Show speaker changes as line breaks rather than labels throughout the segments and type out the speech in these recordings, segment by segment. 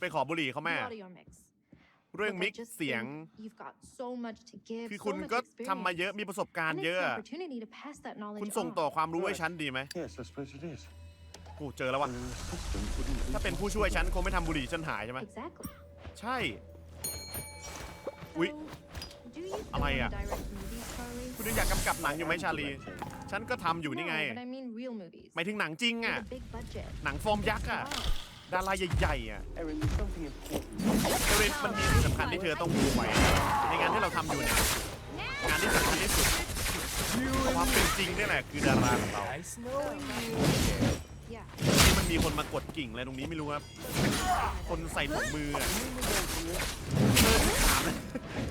ไปขอบุหรี่เขาแม่
A lot of your mix.
เรื่อง
Look, I
มิก
just
เสียง
think You've got so much to give,
คือ
so
คุณ
much
ก็ทำมาเยอะ
experience.
มีประสบการณ์
And
เย
it's
อะ
an opportunity to pass that knowledge
คุณส่งต่อ
on.
ความรู้ให้ฉันดีไหม
Yes, I suppose it is.
โอ้เจอแล้ววะ
An assistant wouldn't
ถ้าเป็นผู้ช่วยฉันคงไม่ทำบุหรี่ฉันหายใช่ไหม
Exactly.
ใช่
So,
Ui.
do you
Am I,
film
à?
and direct movies, Charlie?
คุณยังอยากกำกับหนังอยู่ไหมชาลี ฉันก็ทำอยู่นี่ไง
No, but I mean real movies.
หมายถึงหนังจริง
With
อะ
a big budget.
หนังฟอร์มยักษ์อะ
Wow.
ดาราใหญ่ๆอะเอริสมันมีสิ่งสำคัญที่เธอต้องรู้ไว้ในงานที่เราทำอยู่เนี่ยงานที่สำคัญที่สุดความเป็นจริงนี่แหละคือดาราของเราที่มันมีคนมากดกิ่งอะไรตรงนี้ไม่รู้ครับ คนใส่ถุงมืออะเออถามนะ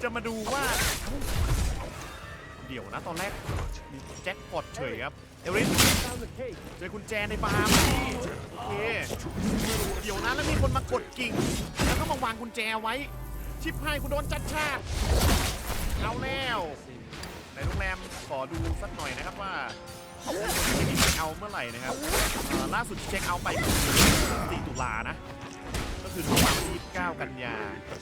จะมาดูว่า เดี๋ยวนะตอนแรกมีแจ็คพอตเฉยครับ เอริสเจอกุญแจในบาร์พอดีโอเคเดี๋ยวนะแล้วมีคนมากดกิ่ง แล้วก็มาวางกุญแจไว้ ชิปให้กูโดนจัดชาติเอาแล้วในโรงแรมขอดูสักหน่อยนะครับว่าจะมีเช็คเอาเมื่อไหร่นะครับล่าสุดเช็คเอาไปคือ4ตุลานะ คือเข้ามาวันที่ 9 กันยา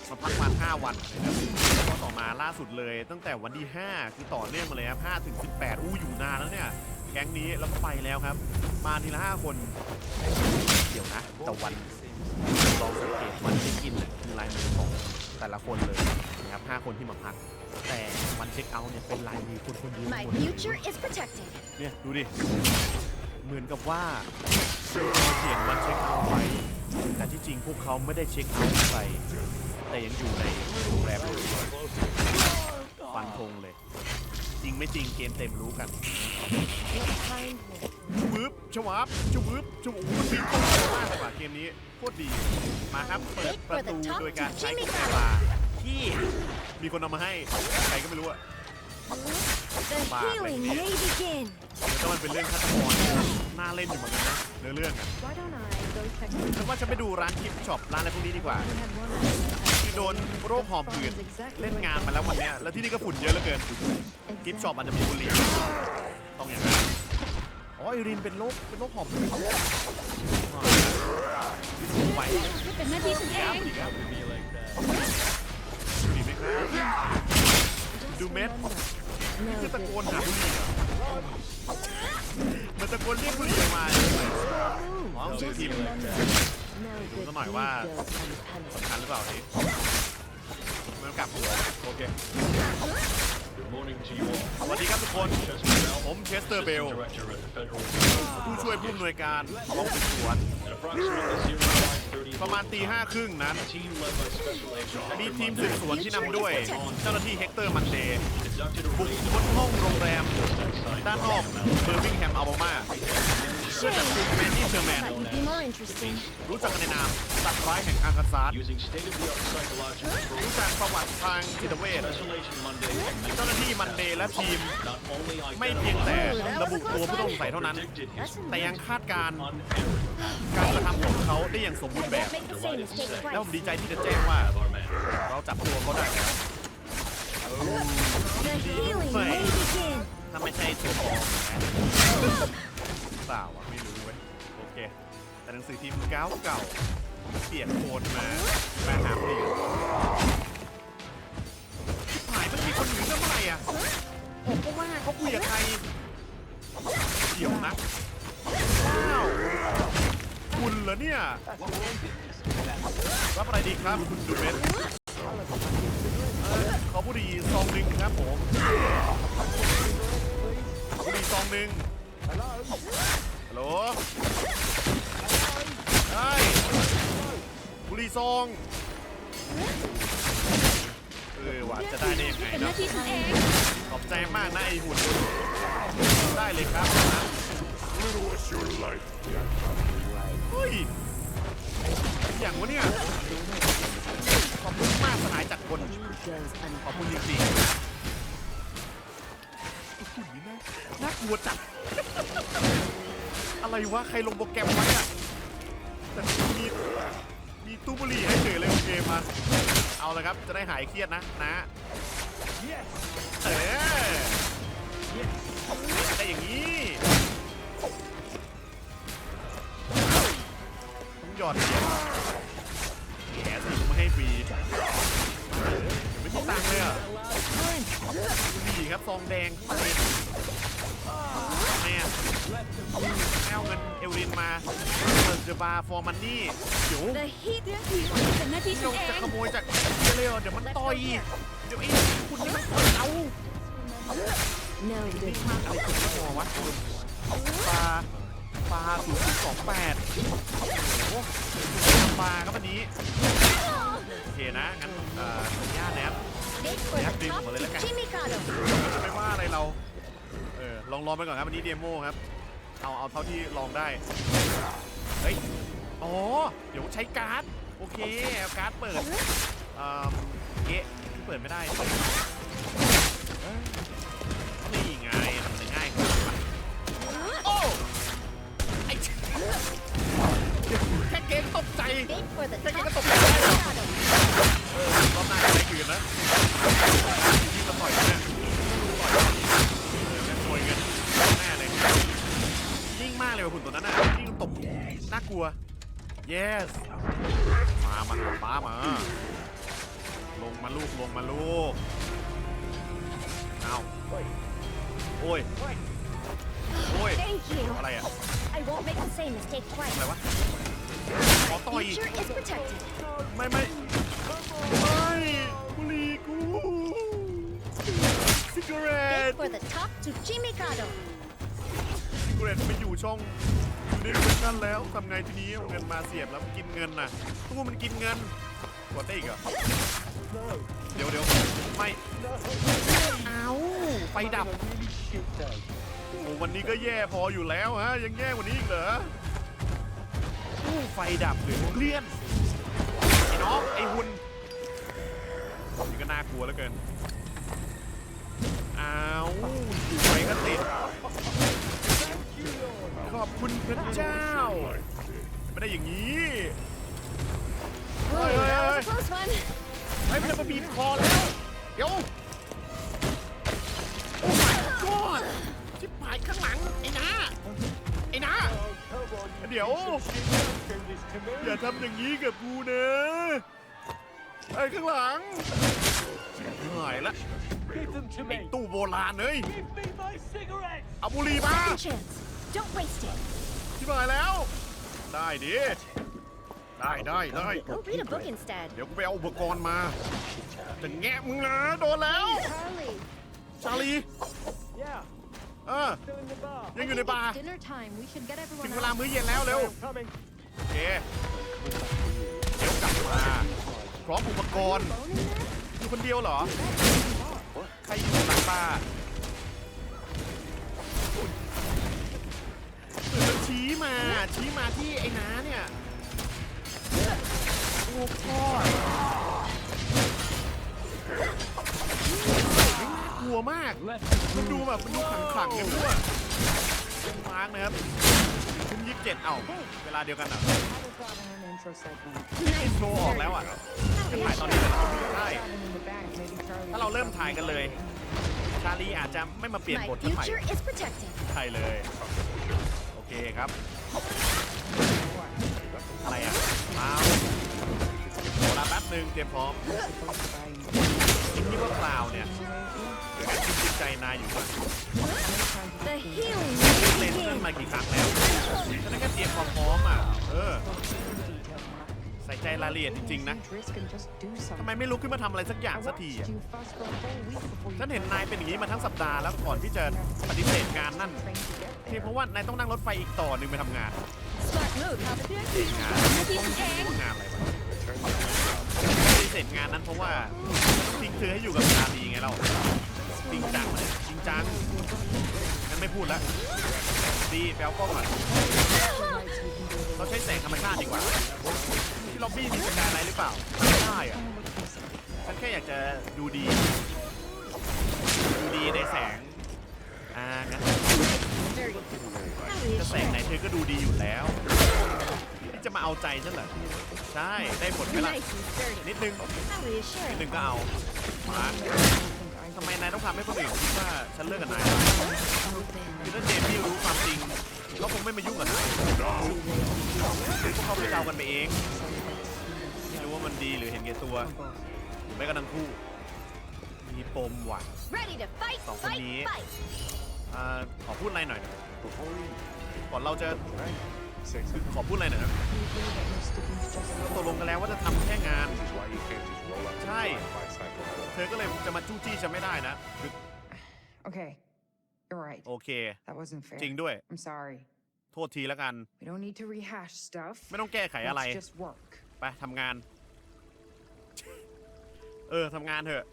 มาพักมา5วันนะครับแล้วก็ต่อมาล่าสุดเลย ตั้งแต่วันที่ 5 คือต่อเนื่องมาเลยครับ5ถึง 18 อู้อยู่นานแล้วเนี่ย แก๊งนี้แล้วก็ไปแล้วครับ มาทีละ 5 คน เดี๋ยวนะแต่วันลองสังเกตวันเช็คอินเนี่ยคือลายมือของแต่ละคนเลยนะครับ 5 คนที่มาพัก แต่วันเช็คเอาท์เนี่ยเป็นลายมือคนคนเดียว
My
หมดเลย
future is protected.
เนี่ยดูดิ เหมือนกับว่าเขียนวันเช็คเอาท์ไป แต่ที่จริงพวกเขาไม่ได้เช็คเอาท์ไป แต่ยังอยู่ในโรงแรมอยู่ฟันธงเลย จริงไม่จริงเกมเต็มรู้กันวืบชวาบชวืบชวบมันมีคนเยอะมากเลยว่ะเกมนี้โคตรดี มาครับ เปิดประตูโดยการใช้กุญแจบาร์ที่มีคนเอามาให้ ใครก็ไม่รู้อะ
The
Wow,
healing
wait.
may begin.
แต่ว่ามันเป็นเรื่องฆาตกรน่าเล่นอยู่เหมือนกันนะ เนื้อเรื่องอะ
Why don't I go check
ฉันว่าฉันไปดูร้านกิฟต์ช็อปร้านอะไรพวกนี้ดีกว่า
We had one idea.
ที่โดนโรคหอบหืดเล่นงานมาแล้ววันเนี้ยแล้วที่นี่ก็ฝุ่นเยอะเหลือเกิน กิฟต์ช็อปอาจจะมีบุหรี่ต้องอย่างนั้นอ๋อไอรินเป็นโรคเป็นโรคหอบหืดอ๋อไหว
เป็นหน้าที่ฉันเอ
ครับ
ง
ดีครับดีไหมครับดูเม็ดนี่คือตะโกนหาบุหรี่เหรอ มันตะโกนเรียกผู้หรี่ออกมาเลยอ๋อซื้อทีมเลยดูซะหน่อยว่าสำคัญหรือเปล่านี่มันกลับหัวโอเค
Good morning to you all.
สวัสดีครับทุกคน
Chester Bell,
ผมเชสเตอร์เบล
Director at the Federal
ผู้ช่วยผู้อำนวยการกองสืบสวน ประมาณตีห้าครึ่งนั้นมีทีมสืบสวนที่นำด้วย เจ้าหน้าที่เฮกเตอร์มันเดย์บุกค้นห้องโรงแรม ด้านนอกเบอร์มิงแฮมอัลบามาเพื่อจับกลุ่มแมนนี่เชอร์แมน รู้จักกันในนามสัตว์ร้ายแห่งอาคาซาร์
using state-of-the-art psychological
รู้จักประวัติทางจิตเวช มันเดย์และทีม ไม่เพียงแต่ระบุตัวผู้ต้องสงสัยเท่านั้น แต่ยังคาดการณ์การกระทำของเขาได้อย่างสมบูรณ์แบบ แล้วผมดีใจที่จะแจ้งว่า เราจับตัวเขาได้แล้วถ้าไม่ใช่ตัวปลอมเปล่าอะไม่รู้เว้ยโอเค แต่หนังสือพิมพ์เก่าเก่าเปลี่ยนโคนมามาหาเปลี่ยน อไหร่อะผมก็ว่าเขาคุยกับใครเดี๋ยวนะว้าวคุณเหรอเนี่ยรับอะไรดีครับ คุณดูเบนเอ่อขอบุหรี่ซองหนึ่งครับผมบุหรี่ซองหนึ่งฮัลโหลได้บุหรี่ซองเออว่าจะได้ได้ยังไง
เป็นห
เนาะ ใจมากนะไอหุ่นได้เลยครับนะเฮ้ยอย่างวะเนี่ยขอบคุณมากสหายจากคนขอบคุณจริงๆหุ่นนี่นะน่ากลัวจัดอะไรวะใครลงโปรแกรมไว้อะแต่มีมีตู้บุหรี่ให้เฉยเลยโอเคมาเอาละครับจะได้หายเครียดนะนะ เออได้อย่างนี้ต้องหยอดเหรียญฟรีไม่มีตังค์เลยอะดีครับซองแดงแม่ไม่เอาเงินเอลลินมาเปิดเดบาร์ฟอร์มันนี่เดี๋ยว
The heat เป็นหน้าที่
ล
ฉัน
ง
เอ
จะ
ง
ขโมยจากเร็วเดี๋ยวมันต่อย เดี๋ยวไอ้คุณนี่มันต่อยเรา
No
นี่
good
มากอะไรคุณไม่พอวะปลาปลาศูนย์สองแปดโอ้โหปลาครับวันนี้โอเคนะงั้นเอ่อย่าแนบ
Wait for
Yep,
the
big
top
one,
to
look at-
Chimicado
จะไม่ว่าอะไรเรา เออ ลองลองไปก่อนครับวันนี้เดโมครับ เอาเอาเท่าที่ลองได้ เฮ้ย อ๋อ เดี๋ยวใช้การ์ด โอเคเอาการ์ดเปิดเอ่อเอ๊ะ เปิดไม่ได้นี่ไงทำได้ง่ายกว่าโอ้ไอ้แค่เกมตกใจ
Wait for the
Take
top
it
to
up, take it up.
Chimicado
เออรอบหน้าจะได้คืนนะยิ่งมาต่อยเนี่ยต่อยเออแม่งโวยเงินแน่เลยยิ่งมากเลยว่ะหุ่นตัวนั้นน่ะยิ่งตบน่ากลัว yes มามาป้ามา มาลูกลงมาลูกเอาโอ้ย โอ้ย
Thank you
อะไรอะ
I won't make the same mistake
อะไร
twice
วะขอต่อย
Future is protected
ไม่ไม่ไม่บุหรี่กูซิกเร
Wait
ต
for the top to Chimicado
ซิกเรตไม่อยู่ช่องนี่เป็นนั่นแล้วทำไงทีนี้เอาเงินมาเสียบแล้วมันกินเงินน่ะตู้มันกินเงินกดได้อีกเหรอ เดี๋ยวเดี๋ยวไม่เอาไฟดับ
Really shit day.
โอ้วันนี้ก็แย่พออยู่แล้วฮะ ยังแย่กว่านี้อีกเหรอโอ้ไฟดับหรือเลี่ยนไอ้น้องไอ้หุ่นนี่ก็น่ากลัวเหลือเกินอ้าวไฟก็ติดขอบคุณพระเจ้า ไม่ได้อย่างนี้
Oh,
Oi, oi,
that
oi.
was a close one
ไอ้มันจะมาบีบคอแล้ว เดี๋ยว โอ้ my god ชิบหายข้างหลัง ไอ้นาไอ้นา
Oh, come on.
เดี๋ยว
Shit, don't do this to me.
อย่าทำอย่างนี้กับกูนะไอ้ข้างหลังหายละ
Give them to
ไอ้
me.
ตู้โบราณเอ้ย
Give me my cigarettes.
เอาบุหรี่มา
Second chance Don't waste it
ชิบหายแล้ว ได้ดิ ได้ได้ได้
Go read a book instead
เดี๋ยวกูไปเอาอุปกรณ์มา จะแงะมึงนะโดนแล้ว
Charlie,
ชาลี
Yeah,
เออ
still in the bar.
ยังอยู่ในบาร์
dinner time. We should get
ถึ
everyone
งเวลา
out.
มื้อเย็นแล้วเร็ว
I'm coming.
โอเค เดี๋ยวกลับมา พร้อมอุปกรณ์
Alone in there?
อยู่คนเดียวเหรอ ใครอยู่หลังบ้านเดี๋ยวมันชี้มา ชี้มาที่ไอ้น้าเนี่ย โอ้พ่อไม่น่ากลัวมาก มันดูแบบมันดูขลังขลังๆกันด้วยมาร์กนะครับทุ่มยี่สิบเจ็ดเอ้าเวลาเดียวกันอะอินโทรออกแล้วอะจะถ่ายตอนนี้เลยเหรอใช่ถ้าเราเริ่มถ่ายกันเลย ชาลีอาจจะไม่มาเปลี่ยน
My
บทสักใหม่
future is protected
ใช่เลย โอเคครับ หนึ่งเตรียมพร้อมคิดว่าคลาวเนี่ยคิดจิตใจนายอยู่ก่อน
The healing
เล่น
may
เล่น
begin
มากี่ครั้งแล้วฉันได้แค่เตรียมความพร้อมอะเออใส่ใจรายละเอียดจริงๆนะทำไมไม่ลุกขึ้นมาทำอะไรสักอย่างสักทีอะฉันเห็นนายเป็นอย่างนี้มาทั้งสัปดาห์แล้วก่อนที่จะปฏิเสธงานนั่นเพียงเพราะว่านายต้องนั่งรถไฟอีกต่อหนึ่งไปทำงาน
Smart move
งาน
หน้าที่ฉันเอง
ว่างานอะไรวะ ปฏิเสธงานนั้นเพราะว่าทิ้งเธอให้อยู่กับชาลีไงเราจริงจังเลยจริงจังงั้นไม่พูดแล้วดีแปลกล้องก่อนเราใช้แสงธรรมชาติดีกว่าที่ล็อบบี้มีสกายไลท์หรือเปล่าไม่ได้อะฉันแค่อยากจะดูดี ดูดีในแสงอ่างั้นจะแสงไหนเธอก็ดูดีอยู่แล้ว ที่จะมาเอาใจฉันเหรอใช่ได้ผลไหมล่ะ
Nice and sturdy
นิดนึง
How
นิด
reassuring
นึงก็เอามาทำไมนายต้องทำให้คนอื่นคิดว่าฉันเลิกกับนายคือถ้าเจมมี่รู้ความจริงเขาคงไม่มายุ่งกับนายพวกเขาไปเดากันไปเองไม่รู้ว่ามันดีหรือเห็นแก่ตัว
Or both.
หรือไม่ก็ทั้งคู่มีปมว่ะ
Ready to fight,
Don't
fight,
need-
fight.
อ่าขอพูดอะไรหน่อยนะ
Before we
ก่อนเราจะ
can I say something?
ขอพูดอะไรหน่อยนะ
You agree that your sticking's just
เราตกลงกันแล้วว่าจะทำแค่งาน
This is why you can't just roll up to
Right.
a bicycle.
เธอก็เลยจะมาจู้จี้ฉันไม่ได้นะคือ
Okay. You're right.
โอเค
That wasn't fair.
จริงด้วย
I'm sorry.
โทษทีแล้วกัน
We don't need to rehash stuff.
ไม่ต้องแก้ไขอะไร
Let's just work.
ไปทำงาน เออทำงานเถอะ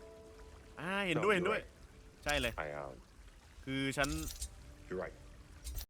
อ่าเห็นด้วยเห็นด้วย ใช่เลย
I um
คือฉัน
you're right.